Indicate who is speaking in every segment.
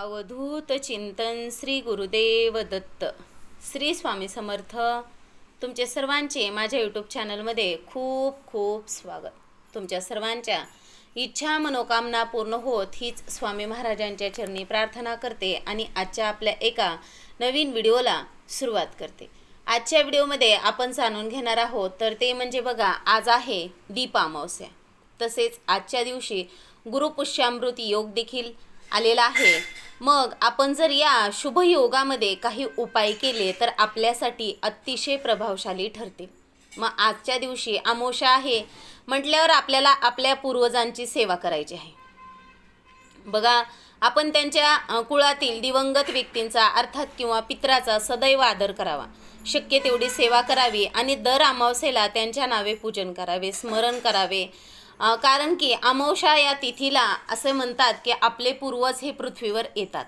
Speaker 1: अवधूत चिंतन श्री गुरुदेव दत्त. श्री स्वामी समर्थ. तुमचे सर्वांचे माझ्या यूट्यूब चॅनलमध्ये खूप खूप स्वागत. तुमच्या सर्वांच्या इच्छा मनोकामना पूर्ण होत हीच स्वामी महाराजांच्या चरणी प्रार्थना करते आणि आजच्या आपल्या एका नवीन व्हिडिओला सुरुवात करते. आजच्या व्हिडिओमध्ये आपण जाणून घेणार आहोत तर ते म्हणजे बघा आज आहे दीप अमावस्या तसेच आजच्या दिवशी गुरुपुष्यामृत योग देखील आलेला आहे. मग आपण जर या शुभयोगामध्ये काही उपाय केले तर आपल्यासाठी अतिशय प्रभावशाली ठरतील. मग आजच्या दिवशी आमोशा आहे. म्हटल्यावर आपल्याला आपल्या पूर्वजांची सेवा करायची आहे. बघा आपण त्यांच्या कुळातील दिवंगत व्यक्तींचा अर्थात किंवा पित्राचा सदैव आदर करावा. शक्य तेवढी सेवा करावी आणि दर अमावस्येला त्यांच्या नावे पूजन करावे स्मरण करावे. कारण की अमावशा या तिथीला असे म्हणतात की आपले पूर्वज हे पृथ्वीवर येतात.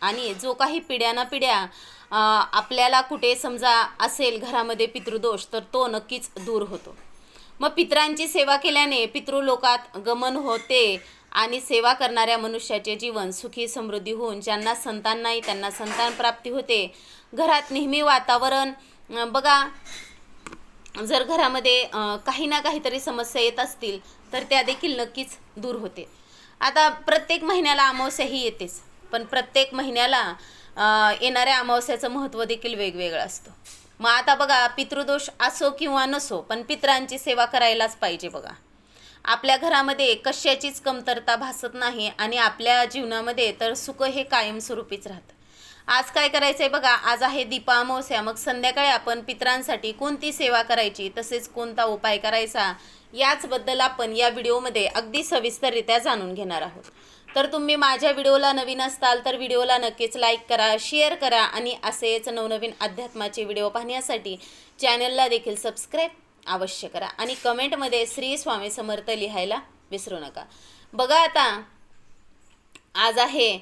Speaker 1: आणि जो काही पिढ्याना पिढ्या आपल्याला कुठे समजा असेल घरामध्ये पितृदोष तर तो नक्कीच दूर होतो. मग पितरांची सेवा केल्याने पितृलोकात गमन होते आणि सेवा करणाऱ्या मनुष्याचे जीवन सुखी समृद्धी होऊन ज्यांना संतान नाही त्यांना संतान प्राप्ती होते. घरात नेहमी वातावरण बघा जर घरामध्ये काही ना काहीतरी समस्या येत असतील तर त्या देखील नक्कीच दूर होते. आता प्रत्येक महिन्याला अमावस्या ही येतेच पण प्रत्येक महिन्याला येणाऱ्या अमावस्याचं महत्त्व देखील वेगवेगळं असतं. मग आता बघा पितृदोष असो किंवा नसो पण पितरांची सेवा करायलाच पाहिजे बघा. आपल्या घरामध्ये कशाचीच कमतरता भासत नाही आणि आपल्या जीवनामध्ये तर सुख हे कायमस्वरूपीच राहतं. आज काय करायचं आहे बघा आज आहे दीपा अमावस्या. मग संध्याकाळी आपण पित्रांसाठी कोणती सेवा करायची तसेच कोणता उपाय करायचा याचबद्दल आपण या व्हिडिओमध्ये अगदी सविस्तररित्या जाणून घेणार आहोत. तर तुम्ही माझ्या व्हिडिओला नवीन असताल तर व्हिडिओला नक्कीच लाईक करा शेअर करा आणि असेच नवनवीन अध्यात्माचे व्हिडिओ पाहण्यासाठी चॅनलला देखील सबस्क्राईब अवश्य करा आणि कमेंटमध्ये श्री स्वामी समर्थ लिहायला विसरू नका. बघा आता आज आहे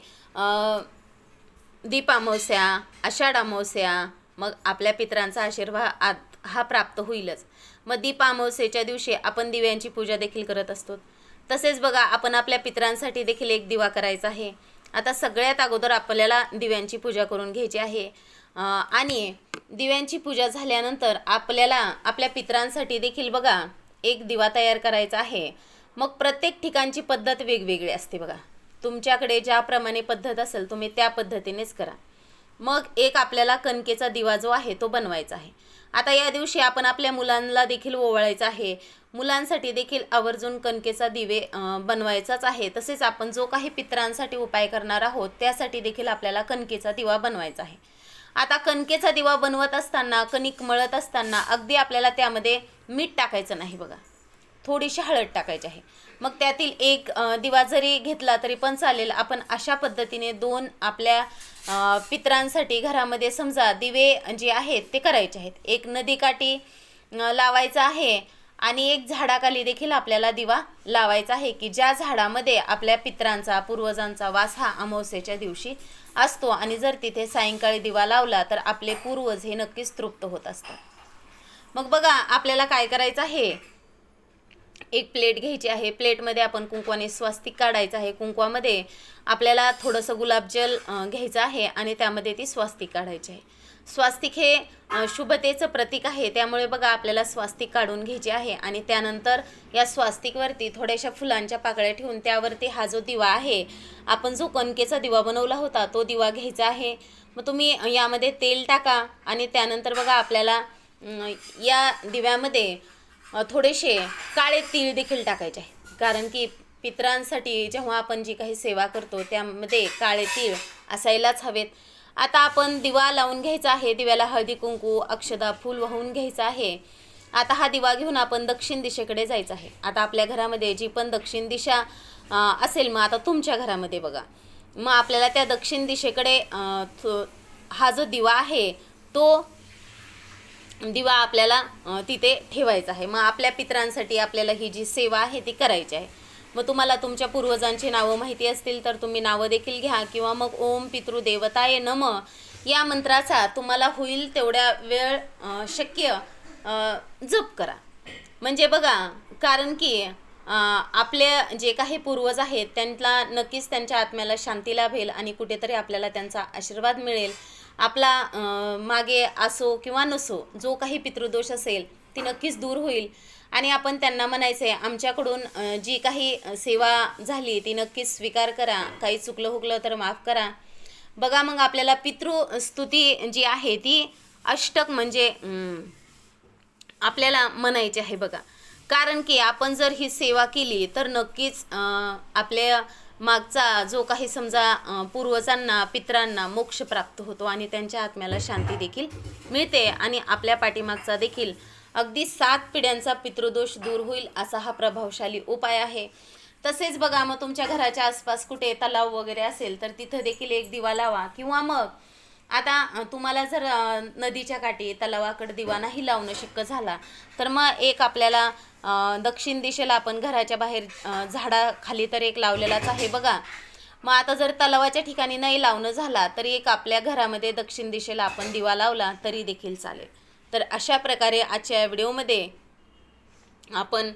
Speaker 1: दीप अमावस्या आषाढ अमावस्या मग आपल्या पितरांचा आशीर्वाद हा प्राप्त होईलच. मग दीप अमावस्येच्या दिवशी आपण दिव्यांची पूजा देखील करत असतो. तसेच बघा आपण आपल्या पित्रांसाठी देखील एक दिवा करायचा आहे. आता सगळ्यात अगोदर आपल्याला दिव्यांची पूजा करून घ्यायची आहे. आणि दिव्यांची पूजा झाल्यानंतर आपल्याला आपल्या पित्रांसाठी देखील बघा एक दिवा तयार करायचा आहे. मग प्रत्येक ठिकाणची पद्धत वेगवेगळी असते बघा. तुमच्याकडे ज्याप्रमाणे पद्धत असेल तुम्ही त्या पद्धतीनेच करा. मग एक आपल्याला कणकेचा दिवा जो आहे तो बनवायचा आहे. आता या दिवशी आपण आपल्या मुलांना देखील ओवाळायचा आहे. मुलांसाठी देखील आवर्जून कणकेचा दिवे बनवायचाच आहे. तसेच आपण जो काही पितरांसाठी उपाय करणार आहोत त्यासाठी देखील आपल्याला कणकेचा दिवा बनवायचा आहे. आता कणकेचा दिवा बनवत असताना कणिक मळत असताना अगदी आपल्याला त्यामध्ये मीठ टाकायचं नाही बघा. थोडीशी हळद टाकायची आहे. मग त्यातील एक दिवा जरी घेतला तरी पण चालेल. आपण अशा पद्धतीने दोन आपल्या पित्रांसाठी पितरांसाठी घरामध्ये समजा दिवे जे आहेत ते करायचे आहेत. एक नदीकाठी लावायचा आहे आणि एक झाडाखाली देखील आपल्याला दिवा लावायचा आहे की ज्या झाडामध्ये आपल्या पित्रांचा पूर्वजांचा वास हा अमावस्येच्या दिवशी असतो आणि जर तिथे सायंकाळी दिवा लावला तर आपले पूर्वज हे नक्कीच तृप्त होत असतात. मग बघा आपल्याला काय करायचं आहे? एक प्लेट घ्यायची आहे. प्लेटमध्ये आपण कुंकवाने स्वास्तिक काढायचं आहे. कुंकवामध्ये आपल्याला थोडंसं गुलाबजल घ्यायचं आहे आणि त्यामध्ये ती स्वास्तिक काढायची आहे. स्वास्तिक हे शुभतेचं प्रतीक आहे. त्यामुळे बघा आपल्याला स्वास्तिक काढून घ्यायची आहे आणि त्यानंतर या स्वास्तिकवरती थोड्याशा फुलांच्या पाकळ्या ठेवून त्यावरती हा जो दिवा आहे आपण जो कणकेचा दिवा बनवला होता तो दिवा घ्यायचा आहे. मग तुम्ही यामध्ये तेल टाका आणि त्यानंतर बघा आपल्याला या दिव्यामध्ये थोडेसे काळे तीळ देखील टाकायचे. आहेत कारण की पितरांसाठी जेव्हा आपण जी काही सेवा करतो त्यामध्ये काळे तीळ असायलाच हवेत. आता आपण दिवा लावून घ्यायचा आहे दिव्याला हळदी कुंकू अक्षदा फूल वाहून घ्यायचं आहे. आता हा दिवा घेऊन आपण दक्षिण दिशेकडे जायचं आहे. आता आपल्या घरामध्ये जी पण दक्षिण दिशा असेल मग आता तुमच्या घरामध्ये बघा. मग आपल्याला त्या दक्षिण दिशेकडे हा जो दिवा आहे तो दिवा आपल्याला तिथे ठेवायचा आहे. मग आपल्या पितरांसाठी आपल्याला ही जी सेवा आहे ती करायची आहे. मग तुम्हाला तुमच्या पूर्वजांची नावं माहिती असतील तर तुम्ही नावं देखील घ्या. किंवा मग ओम पितृदेवताय नम या मंत्राचा तुम्हाला होईल तेवढ्या वेळ शक्य जप करा. म्हणजे बघा कारण की आपले जे काही पूर्वज आहेत त्यांना नक्कीच त्यांच्या आत्म्याला शांती लाभेल आणि कुठेतरी आपल्याला त्यांचा आशीर्वाद मिळेल. आपला मागे असो किंवा नसो जो काही पितृदोष असेल ती नक्कीच दूर होईल. आणि आपण त्यांना म्हणायचं आहे आमच्याकडून जी काही सेवा झाली ती नक्कीच स्वीकार करा. काही चुकलं हुकलं तर माफ करा. बघा मग आपल्याला पितृस्तुती जी आहे ती अष्टक म्हणजे आपल्याला म्हणायची आहे बघा. कारण की आपण जर ही सेवा केली तर नक्कीच आपल्या मागचा जो काही समजा पूर्वजांना पित्रांना मोक्ष प्राप्त होतो आणि त्यांच्या आत्म्याला शांती देखील मिळते आणि आपल्या पाठीमागचा देखील अगदी सात पिढ्यांचा पितृदोष दूर होईल असा हा प्रभावशाली उपाय आहे. तसेच बघा मग तुमच्या घराच्या आसपास कुठे तलाव वगैरे असेल तर तिथं देखील एक दिवा लावा किंवा मग आता तुम्हाला जर नदीच्या काठी तलावाकडे दिवा नाही लावणं शक्य झाला तर मग एक आपल्याला दक्षिण दिशेला आपण घराच्या बाहेर झाडाखाली तर एक लावलेलाच आहे बघा. मग आता जर तलावाच्या ठिकाणी नाही लावणं झाला तरी एक आपल्या घरामध्ये दक्षिण दिशेला आपण दिवा लावला तरी देखील चालेल. तर अशा प्रकारे आजच्या व्हिडिओमध्ये आपण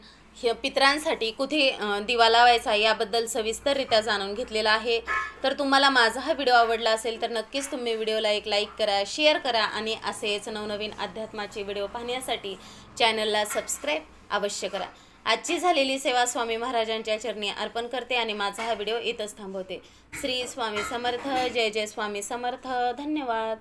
Speaker 1: पित्रांसाठी कुठे दिवा लावायचा याबद्दल सविस्तररित्या जाणून घेतलेला आहे. तर तुम्हाला माझा हा व्हिडिओ आवडला असेल तर नक्कीच तुम्ही व्हिडिओला एक लाईक करा शेअर करा आणि असेच नवनवीन अध्यात्माचे व्हिडिओ पाहण्यासाठी चॅनलला सबस्क्राईब अवश्य करा. आजची झालेली सेवा स्वामी महाराजांच्या चरणी अर्पण करते आणि माझा हा व्हिडिओ इथंच थांबवते. श्री स्वामी समर्थ जय जय स्वामी समर्थ. धन्यवाद.